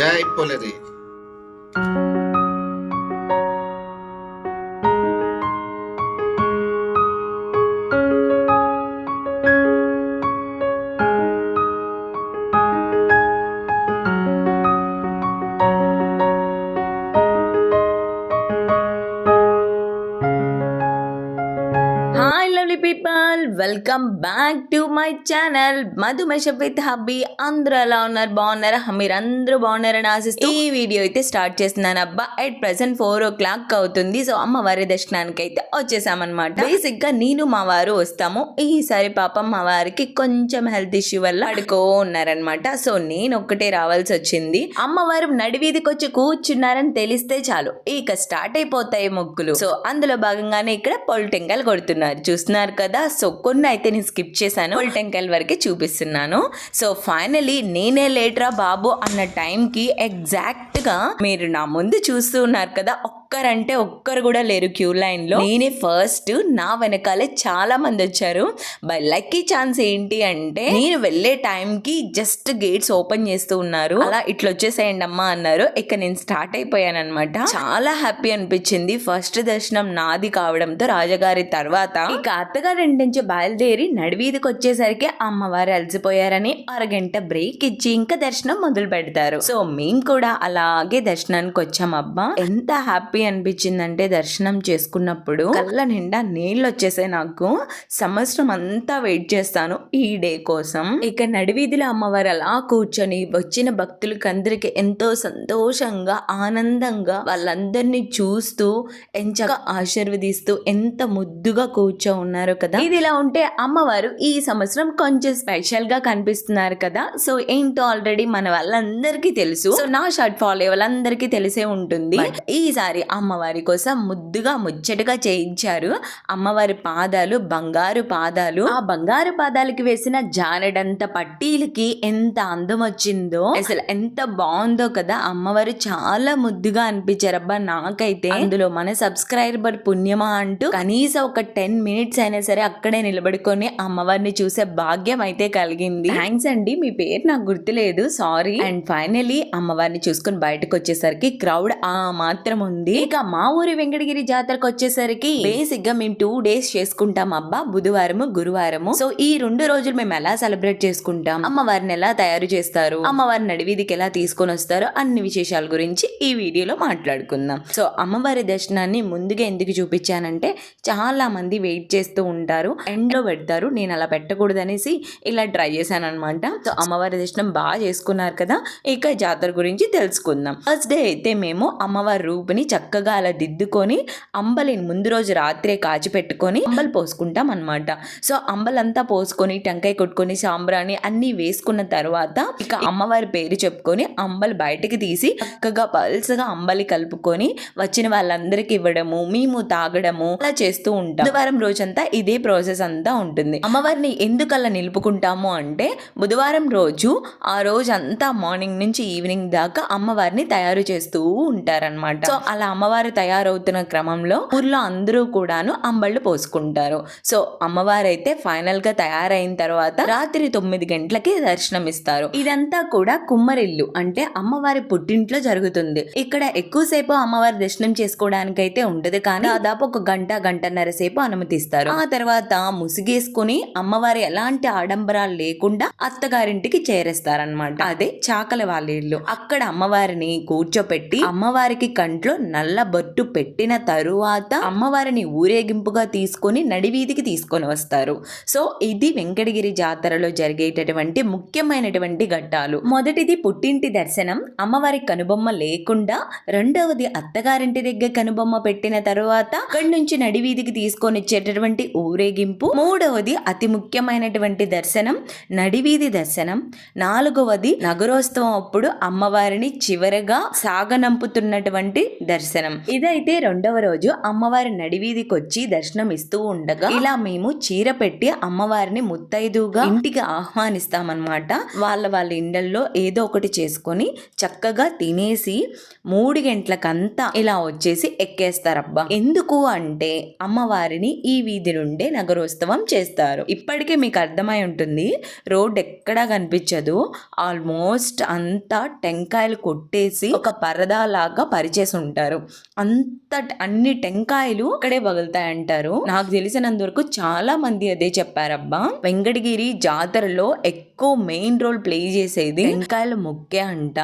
జై పొలరి hi welcome back to my channel. Madhumesha with hubby. అందరూ ఎలా ఉన్నారు? బాగున్నారా? మీరు అందరూ బాగున్నారని ఆశిస్తూ ఈ వీడియో అయితే స్టార్ట్ చేస్తున్నాను. అబ్బా at present four o'clock అవుతుంది. సో అమ్మవారి దర్శనానికి అయితే వచ్చేసామన్నమాట. బేసిక్గా నేను మా వారు వస్తాము. ఈసారి పాపం మా వారికి కొంచెం హెల్త్ ఇష్యూ వల్ల పడుకో ఉన్నారనమాట సో నేను ఒక్కటే రావాల్సి వచ్చింది. అమ్మవారు నడివీధికి వచ్చి కూర్చున్నారని తెలిస్తే చాలు. ఇక స్టార్ట్ అయిపోతాయి మొక్కులు సో అందులో భాగంగానే ఇక్కడ పొలిటెంకాయలు కొడుతున్నారు. చూస్తున్నారు కదా? సో కొన్ని అయితే నేను స్కిప్ చేశాను. పొలిటెంకాయల వరకే చూపిస్తున్నాను. సో ఫైనలీ నేనే లేటరా బాబు అన్న టైంకి ఎగ్జాక్ట్గా మీరు నా ముందు చూస్తూ ఉన్నారు కదా ఒక్కరంటే ఒక్కరు కూడా లేరు క్యూ లైన్లో. నేనే ఫస్ట్ నా వెనకాలే చాలా మంది వచ్చారు. బై లక్కీ ఛాన్స్ ఏంటి అంటే నేను వెళ్ళే టైంకి జస్ట్ గేట్స్ ఓపెన్ చేస్తూ ఉన్నారు. అలా ఇట్లా వచ్చేసేయండి అమ్మా అన్నారు. ఇక నేను స్టార్ట్ అయిపోయాను అనమాట చాలా హ్యాపీ అనిపించింది. ఫస్ట్ దర్శనం నాది కావడంతో రాజగారి తర్వాత ఇక అత్తగారి ఇంటి నుంచి బయలుదేరి నడివీధికి వచ్చేసరికి అమ్మవారు అలసిపోయారని అరగంట బ్రేక్ ఇచ్చి ఇంకా దర్శనం మొదలు పెడతారు సో మేము కూడా అలాగే దర్శనానికి వచ్చాం అబ్బా ఎంత హ్యాపీ అనిపించిందంటే దర్శనం చేసుకున్నప్పుడు కళ్ళ నిండా నీళ్ళు వచ్చేసాయి నాకు. సంవత్సరం అంతా వెయిట్ చేస్తాను ఈ డే కోసం. ఇక నడివీధిలో అమ్మవారు అలా కూర్చొని వచ్చిన భక్తులకి అందరికి ఎంతో సంతోషంగా ఆనందంగా వాళ్ళందరినీ చూస్తూ ఎంచగా ఆశీర్వదిస్తూ ఎంత ముద్దుగా కూర్చో ఉన్నారు కదా. ఇది ఇలా ఉంటే అమ్మవారు ఈ సంవత్సరం కొంచెం స్పెషల్గా కనిపిస్తున్నారు కదా. సో ఏంటో ఆల్రెడీ మన వాళ్ళందరికీ తెలుసు. సో నా షర్ట్ ఫాలో వాళ్ళందరికీ తెలిసే ఉంటుంది. ఈసారి అమ్మవారి కోసం ముద్దుగా ముచ్చటగా చేయించారు. అమ్మవారి పాదాలు బంగారు పాదాలు. ఆ బంగారు పాదాలకి వేసిన జానడంత పట్టీలకి ఎంత అందం వచ్చిందో అసలు ఎంత బాగుందో కదా. అమ్మవారు చాలా ముద్దుగా అనిపించారబ్బా నాకైతే. అందులో మన సబ్స్క్రైబర్ పుణ్యమా అంటూ కనీసం ఒక టెన్ మినిట్స్ అయినా సరే అక్కడే నిలబడుకొని అమ్మవారిని చూసే భాగ్యం అయితే కలిగింది. థ్యాంక్స్ అండి. మీ పేరు నాకు గుర్తులేదు. సారీ. అండ్ ఫైనలీ అమ్మవారిని చూసుకొని బయటకు వచ్చేసరికి క్రౌడ్ ఆ మాత్రం ఉంది. ఇక మా ఊరి వెంకటగిరి జాతరకు వచ్చేసరికి బేసిక్గా మేము టూ డేస్ చేసుకుంటాం అబ్బా బుధవారము గురువారము. సో ఈ రెండు రోజులు మేము ఎలా సెలబ్రేట్ చేసుకుంటాం? అమ్మవారిని ఎలా తయారు చేస్తారు? అమ్మవారి నడివీధికి ఎలా తీసుకొని వస్తారో అన్ని విశేషాల గురించి ఈ వీడియోలో మాట్లాడుకుందాం. సో అమ్మవారి దర్శనాన్ని ముందుగా ఎందుకు చూపించానంటే చాలా మంది వెయిట్ చేస్తూ ఉంటారు. ఎండ్లో పెడతారు నేను అలా పెట్టకూడదు అనేసి ఇలా ట్రై చేశాను అనమాట సో అమ్మవారి దర్శనం బాగా చేసుకున్నారు కదా ఇక జాతర గురించి తెలుసుకుందాం. ఫస్ట్ డే అయితే మేము అమ్మవారి రూపుని చక్కగా అలా దిద్దుకొని అంబలిని ముందు రోజు రాత్రే కాచి పెట్టుకొని అంబలి పోసుకుంటాం అనమాట సో అంబలంతా పోసుకొని టెంకాయ కొట్టుకొని సాంబ్రాణి అన్ని వేసుకున్న తర్వాత ఇక అమ్మవారి పేరు చెప్పుకొని అంబలి బయటకి తీసి చక్కగా పల్సగా అంబలి కలుపుకొని వచ్చిన వాళ్ళందరికీ ఇవ్వడము మేము తాగడము అలా చేస్తూ ఉంటాం. బుధవారం రోజంతా ఇదే ప్రాసెస్ అంతా ఉంటుంది. అమ్మవారిని ఎందుకు అలా నిలుపుకుంటాము అంటే బుధవారం రోజు ఆ రోజు అంతా మార్నింగ్ నుంచి ఈవినింగ్ దాకా అమ్మవారిని తయారు చేస్తూ ఉంటారన్నమాట. సో అలా అమ్మవారు తయారవుతున్న క్రమంలో ఊర్లో అందరూ కూడాను అంబళ్ళు పోసుకుంటారు. సో అమ్మవారు అయితే ఫైనల్గా తయారైన తర్వాత రాత్రి తొమ్మిది గంటలకి దర్శనం ఇస్తారు ఇదంతా కూడా కుమ్మరిల్లు అంటే అమ్మవారి పుట్టింట్లో జరుగుతుంది. ఇక్కడ ఎక్కువసేపు అమ్మవారి దర్శనం చేసుకోవడానికి అయితే ఉండదు కానీ దాదాపు ఒక గంట గంటన్నర సేపు అనుమతిస్తారు. ఆ తర్వాత ముసిగేసుకుని అమ్మవారి ఎలాంటి ఆడంబరాలు లేకుండా అత్తగారింటికి చేరేస్తారనమాట అదే చాకల వాళ్ళ ఇల్లు. అక్కడ అమ్మవారిని కూర్చోపెట్టి అమ్మవారికి కంట్లో నల్ల బొట్టు పెట్టిన తరువాత అమ్మవారిని ఊరేగింపుగా తీసుకొని నడివీధికి తీసుకొని వస్తారు. సో ఇది వెంకటగిరి జాతరలో జరిగేటటువంటి ముఖ్యమైనటువంటి ఘట్టాలు. మొదటిది పుట్టింటి దర్శనం. అమ్మవారి కనుబొమ్మ లేకుండా రెండవది అత్తగారింటి దగ్గర కనుబొమ్మ పెట్టిన తరువాత అక్కడి నుంచి నడివీధికి తీసుకొని వచ్చేటటువంటి ఊరేగింపు. మూడవది అతి ముఖ్యమైనటువంటి దర్శనం. నడివీధి దర్శనం. నాలుగవది నగరోత్సవం అప్పుడు అమ్మవారిని చివరగా సాగనంపుతున్నటువంటి దర్శనం. దర్శనం. ఇదైతే రెండవ రోజు అమ్మవారి నడివీధికి వచ్చి దర్శనం ఇస్తూ ఉండగా ఇలా మేము చీర పెట్టి అమ్మవారిని ముత్తైదుగా ఇంటికి ఆహ్వానిస్తామన్నమాట. వాళ్ళ వాళ్ళ ఇండల్లో ఏదో ఒకటి చేసుకొని చక్కగా తినేసి మూడు గంటలకంతా ఇలా వచ్చేసి ఎక్కేస్తారబ్బా. ఎందుకు అంటే అమ్మవారిని ఈ వీధి నుండే నగరోత్సవం చేస్తారు. ఇప్పటికే మీకు అర్థమై ఉంటుంది రోడ్ ఎక్కడా కనిపించదు. ఆల్మోస్ట్ అంతా టెంకాయలు కొట్టేసి ఒక పరదా లాగా పరిచేసి ఉంటారు. అంత అన్ని టెంకాయలు అక్కడే పగులుతాయంటారు. నాకు తెలిసినంత వరకు చాలా మంది అదే చెప్పారబ్బా. వెంకటగిరి జాతరలో ఎక్కువ మెయిన్ రోల్ ప్లే చేసేది టెంకాయల మొక్కే అంట.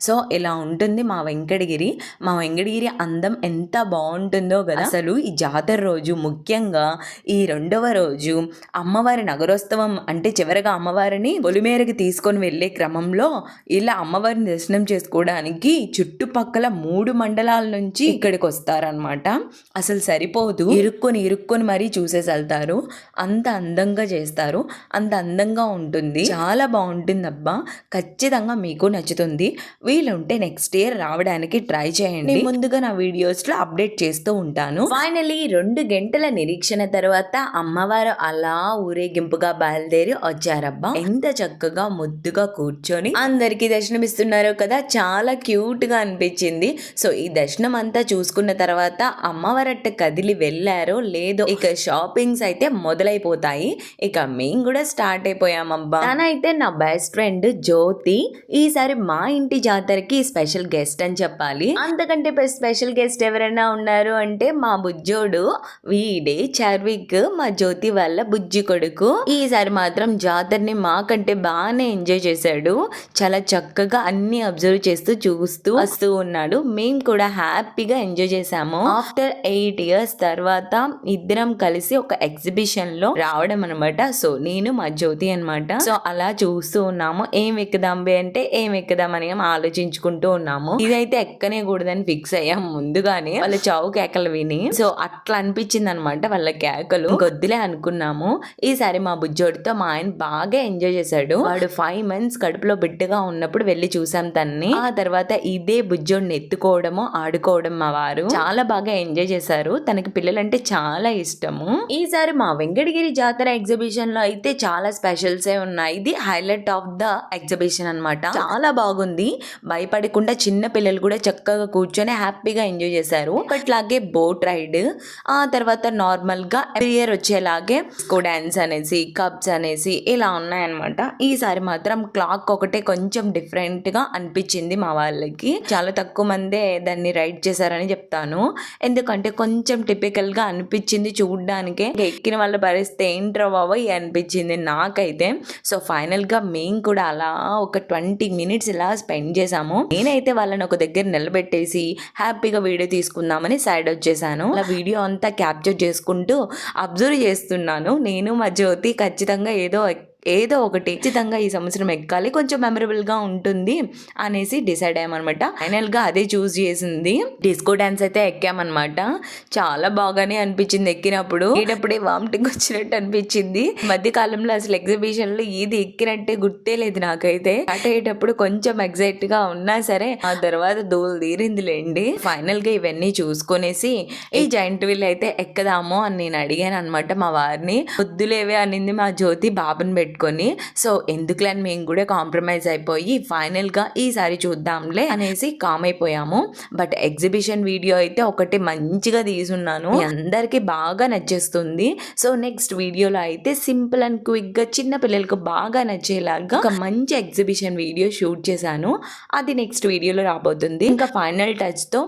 సో ఇలా ఉంటుంది మా వెంకటగిరి. మా వెంకటగిరి అందం ఎంత బాగుంటుందో కదా. అసలు ఈ జాతర రోజు ముఖ్యంగా ఈ రెండవ రోజు అమ్మవారి నగరోత్సవం అంటే చివరగా అమ్మవారిని పొలిమేరకు తీసుకొని వెళ్ళే క్రమంలో ఇలా అమ్మవారిని దర్శనం చేసుకోవడానికి చుట్టుపక్కల మూడు మండలాల నుంచి ఇక్కడికి వస్తారనమాట అసలు సరిపోదు. ఇరుక్కొని ఇరుక్కొని మరీ చూసేసి వెళ్తారు అంత అందంగా చేస్తారు. అంత అందంగా ఉంటుంది. చాలా బాగుంటుంది అబ్బా ఖచ్చితంగా మీకు నచ్చుతుంది. వీలుంటే నెక్స్ట్ ఇయర్ రావడానికి ట్రై చేయండి. ముందుగా నా వీడియోస్లో అప్డేట్ చేస్తూ ఉంటాను. ఫైనలీ రెండు గంటల నిరీక్షణ తర్వాత అమ్మవారు అలా ఊరేగింపుగా బయలుదేరి వచ్చారబ్బా. ఎంత చక్కగా ముద్దుగా కూర్చొని అందరికీ దర్శనమిస్తున్నారు కదా. చాలా క్యూట్గా అనిపించింది. సో ఈ దర్శనం అంతా చూసుకున్న తర్వాత అమ్మవారట్ట కదిలి వెళ్ళారో లేదో ఇక షాపింగ్స్ అయితే మొదలైపోతాయి. ఇక మేము కూడా స్టార్ట్ అయిపోయామబ్బా తనైతే నా బెస్ట్ ఫ్రెండ్ జ్యోతి. ఈసారి మా ఇంటి జాతరకి స్పెషల్ గెస్ట్ అని చెప్పాలి. అంతకంటే స్పెషల్ గెస్ట్ ఎవరైనా ఉన్నారు అంటే మా బుజ్జోడు వీడే చార్విక్ మా జ్యోతి వాళ్ళ బుజ్జి కొడుకు. ఈసారి మాత్రం జాతరని మాకంటే బాగానే ఎంజాయ్ చేశాడు. చాలా చక్కగా అన్ని అబ్జర్వ్ చేస్తూ చూస్తూ వస్తూ ఉన్నాడు. మేము కూడా హ్యాపీ హ్యాపీగా ఎంజాయ్ చేసాము ఆఫ్టర్ ఎయిట్ ఇయర్స్ తర్వాత ఇద్దరం కలిసి ఒక ఎగ్జిబిషన్లో రావడం అనమాట సో నేను మా జ్యోతి అనమాట సో అలా చూస్తూ ఉన్నాము. ఏం ఎక్కుదాం బే అంటే ఏం ఎక్కుదాం అని ఆలోచించుకుంటూ ఉన్నాము. ఇదైతే ఎక్కనే కూడదని ఫిక్స్ అయ్యాం ముందుగానే. వాళ్ళ చావు కేకలు విని. సో అట్లా అనిపించింది అనమాట వాళ్ళ కేకలు. కొద్దిలే అనుకున్నాము. ఈసారి మా బుజ్జోడితో మా ఆయన బాగా ఎంజాయ్ చేశాడు. వాడు ఫైవ్ మంత్స్ కడుపులో బిడ్డగా ఉన్నప్పుడు వెళ్ళి చూసాం తన్ని. ఆ తర్వాత ఇదే బుజ్జోడిని ఎత్తుకోవడము ఆడుకోవడం మా వారు. చాలా బాగా ఎంజాయ్ చేశారు. తనకి పిల్లలంటే చాలా ఇష్టము. ఈసారి మా వెంకటగిరి జాతర ఎగ్జిబిషన్లో అయితే చాలా స్పెషల్స్ ఏ ఉన్నాయి. ఇది హైలైట్ ఆఫ్ ద ఎగ్జిబిషన్ అన్నమాట. చాలా బాగుంది. భయపడకుండా చిన్న పిల్లలు కూడా చక్కగా కూర్చొని హ్యాపీగా ఎంజాయ్ చేశారు. అట్లాగే బోట్ రైడ్ ఆ తర్వాత నార్మల్గా ఇయర్ వచ్చేలాగే స్కో డాన్స్ అనేసి కప్స్ అనేసి ఇలా ఉన్నాయన్నమాట. ఈసారి మాత్రం క్లాక్ ఒకటే కొంచెం డిఫరెంట్గా అనిపించింది మా వాళ్ళకి. చాలా తక్కువ మందే దాన్ని రైడ్ చేశారని చెప్తాను. ఎందుకంటే కొంచెం టిపికల్గా అనిపించింది చూడడానికే. ఎక్కిన వాళ్ళ పరిస్థితి ఏంట్రా బాబోయ్ అనిపించింది నాకైతే. సో ఫైనల్గా మేము కూడా అలా ఒక ట్వంటీ మినిట్స్ ఇలా స్పెండ్ చేసాము నేనైతే వాళ్ళని ఒక దగ్గర నిలబెట్టేసి హ్యాపీగా వీడియో తీసుకుందామని సైడ్ వచ్చేసాను. అలా వీడియో అంతా క్యాప్చర్ చేసుకుంటూ అబ్జర్వ్ చేస్తున్నాను. నేను మా జ్యోతి ఖచ్చితంగా ఏదో ఏదో ఒకటి ఖచ్చితంగా ఈ సంవత్సరం ఎక్కాలి కొంచెం మెమరబుల్గా ఉంటుంది అనేసి డిసైడ్ అయ్యామన్నమాట. ఫైనల్గా అదే చూస్ చేసింది. డిస్కో డాన్స్ అయితే ఎక్కామన్నమాట. చాలా బాగానే అనిపించింది ఎక్కినప్పుడు. ఎక్కేటప్పుడే వామిటింగ్ వచ్చినట్టు అనిపించింది. మధ్య కాలంలో అసలు ఎగ్జిబిషన్లో ఇది ఎక్కినట్టే గుర్తే లేదు నాకైతే. స్టార్ట్ అయ్యేటప్పుడు కొంచెం ఎగ్జైట్గా ఉన్నా సరే ఆ తర్వాత దూలు తీరిందిలేండి. ఫైనల్గా ఇవన్నీ చూసుకునేసి ఈ జాయింట్ వీల్ అయితే ఎక్కదాము అని నేను అడిగాను అనమాట మా వారిని. వద్దులేవే అనింది మా జ్యోతి బాబుని పెట్టి. పెట్టుకొని సో ఎందుకులని అని మేము కూడా కాంప్రమైజ్ అయిపోయి ఫైనల్గా ఈసారి చూద్దాంలే అనేసి కామ్ అయిపోయాము. బట్ ఎగ్జిబిషన్ వీడియో అయితే ఒకటి మంచిగా తీసున్నాను. అందరికీ బాగా నచ్చేస్తుంది. సో నెక్స్ట్ వీడియోలో అయితే సింపుల్ అండ్ క్విక్గా చిన్న పిల్లలకు బాగా నచ్చేలాగా ఒక మంచి ఎగ్జిబిషన్ వీడియో షూట్ చేశాను. అది నెక్స్ట్ వీడియోలో రాబోతుంది. ఇంకా ఫైనల్ టచ్తో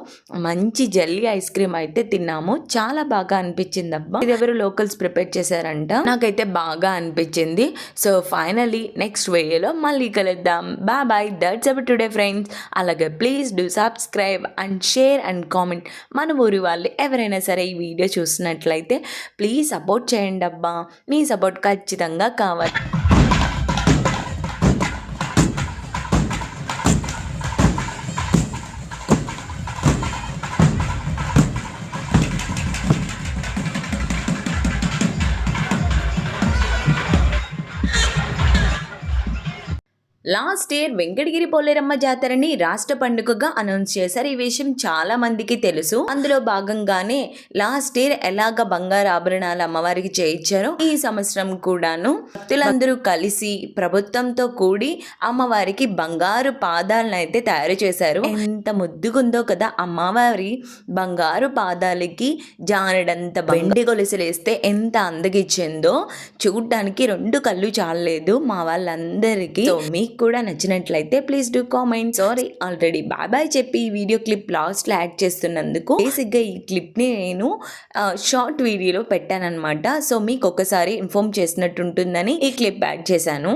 మంచి జల్లీ ఐస్ క్రీమ్ అయితే తిన్నాము. చాలా బాగా అనిపించింది అబ్బా ఇది ఎవరు లోకల్స్ ప్రిపేర్ చేశారంట? నాకైతే బాగా అనిపించింది. సో ఫైనలీ నెక్స్ట్ వీడియోలో మళ్ళీ కలుద్దాం. Bye bye that's about today friends అలాగే please do subscribe and share and comment మన ఊరి వాళ్ళు ఎవరైనా సరే ఈ వీడియో చూసినట్లయితే ప్లీజ్ సపోర్ట్ చేయండి అబ్బా. మీ సపోర్ట్ ఖచ్చితంగా కావాలి. లాస్ట్ ఇయర్ వెంకటగిరి పోలేరమ్మ జాతరని రాష్ట్ర పండుగగా అనౌన్స్ చేశారు. ఈ విషయం చాలా మందికి తెలుసు. అందులో భాగంగానే లాస్ట్ ఇయర్ ఎలాగ బంగారు ఆభరణాలు అమ్మవారికి చేయించారో ఈ సంవత్సరం కూడాను భక్తులందరూ కలిసి ప్రభుత్వంతో కూడి అమ్మవారికి బంగారు పాదాలను అయితే తయారు చేశారు. ఎంత ముద్దుగుందో కదా అమ్మవారి బంగారు పాదాలకి జానడంత బండి గొలుసులేస్తే ఎంత అందగిచ్చిందో చూడటానికి రెండు కళ్ళు చాలలేదు. మా వాళ్ళందరికీ సో మీకు కూడా నచ్చినట్లయితే please do comment sorry already bye bye చెప్పి ఈ వీడియో క్లిప్ లాస్ట్లో యాడ్ చేస్తున్నందుకు బేసిక్గా ఈ క్లిప్ని నేను షార్ట్ వీడియోలో పెట్టానన్నమాట. సో మీకు ఒకసారి ఇన్ఫార్మ్ చేసినట్టు ఉంటుందని ఈ క్లిప్ యాడ్ చేశాను.